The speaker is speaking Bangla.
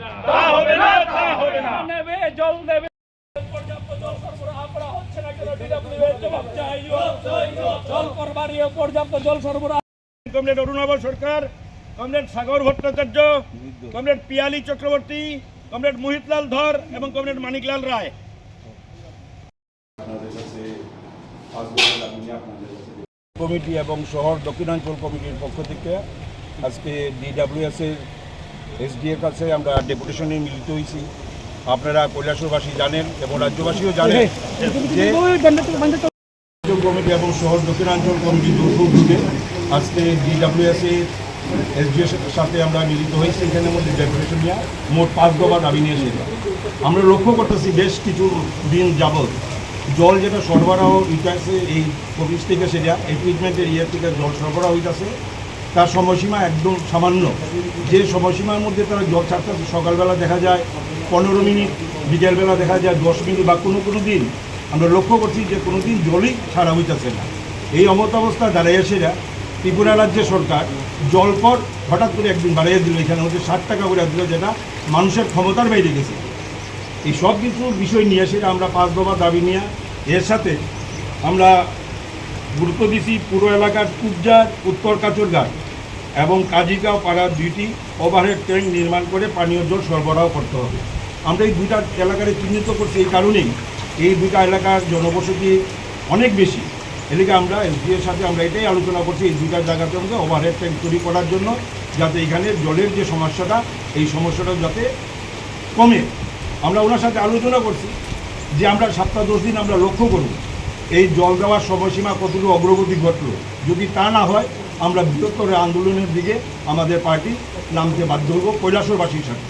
না তা হবে না তা হবে না। নেবে জল দেবে পর্যাপ্ত জল সরবরাহ করা হচ্ছে না কেন? ডিডব্লিউ এর জবাব চাই। জল করবার ইয়ে পর্যাপ্ত জল সরবরাহ। Comrade Arunabha Sarkar comrade Sagar Bhattacharya comrade Piyali Chakraborty comrade Mohitlal Dhar এবং কমরেড মানিকলাল রায়। কমিটি এবং শহর দক্ষিণাঞ্চল কমিটির পক্ষ থেকে আজকে ডিডাব্লিউএস এর এসডি এর কাছে আমরা ডেপুটেশনে মিলিত হয়েছি আপনারা কৈলাসবাসী জানেন এবং রাজ্যবাসীও জানেন যে কমিটি এবং শহর দক্ষিণাঞ্চল কমিটি দুর্গ আজকে ডিডাব্লিউএস এর এসডি সাথে আমরা মিলিত হয়েছি। এখানের মধ্যে ডেপুটেশন নিয়ে মোট পাঁচ দফা দাবি নিয়ে এসেছি। আমরা লক্ষ্য করতেছি বেশ কিছু দিন যাবত জল যেটা সরবরাহ হইতেছে এই অফিস থেকে সেটা এই ট্রিটমেন্টের ইয়ে থেকে জল সরবরাহ হইতেছে। তার সময়সীমা একদম সামান্য। যে সময়সীমার মধ্যে তারা জল ছাড়তেছে সকালবেলা দেখা যায়, পনেরো মিনিট, বিকেলবেলা দেখা যায়, দশ মিনিট বা কোনো কোনো দিন আমরা লক্ষ্য করছি যে কোনো দিন জলই ছাড়া হইতেছে না। এই অমত অবস্থা দাঁড়িয়ে সেরা ত্রিপুরা রাজ্যের সরকার জল কর হঠাৎ করে একদিন বাড়িয়ে দিল, এখানে হচ্ছে ষাট টাকা করে দিল, যেটা মানুষের ক্ষমতার বাইরে গেছে। এই সব কিছু বিষয় নিয়ে সেটা আমরা পাঁচ দফা দাবি নিয়ে এর সাথে আমরা গুরুত্ব দিছি পুরো এলাকার কুবজার উত্তর কাচরঘাট এবং কাজিগাঁও পাড়ার দুইটি ওভারহেড ট্যাঙ্ক নির্মাণ করে পানীয় জল সরবরাহ করতে হবে। আমরা এই দুইটা এলাকারে চিহ্নিত করছি এই কারণেই এই দুইটা এলাকার জনবসতি অনেক বেশি। এদিকে আমরা এসডিএর সাথে আমরা এটাই আলোচনা করছি এই দুইটা জায়গাতে আমাকে ওভারহেড ট্যাঙ্ক তৈরি করার জন্য যাতে এখানে জলের যে সমস্যাটা, এই সমস্যাটা যাতে কমে। আমরা ওনার সাথে আলোচনা করছি যে আমরা সপ্তাহ দশ দিন আমরা লক্ষ্য করব। এই জল দেওয়ার সময়সীমা কতটুকু অগ্রগতি ঘটলো? যদি তা না হয়, আমরা বৃহত্তর আন্দোলনের দিকে আমাদের পার্টি নামতে বাধ্য হব কৈলাসরবাসীর সাথে।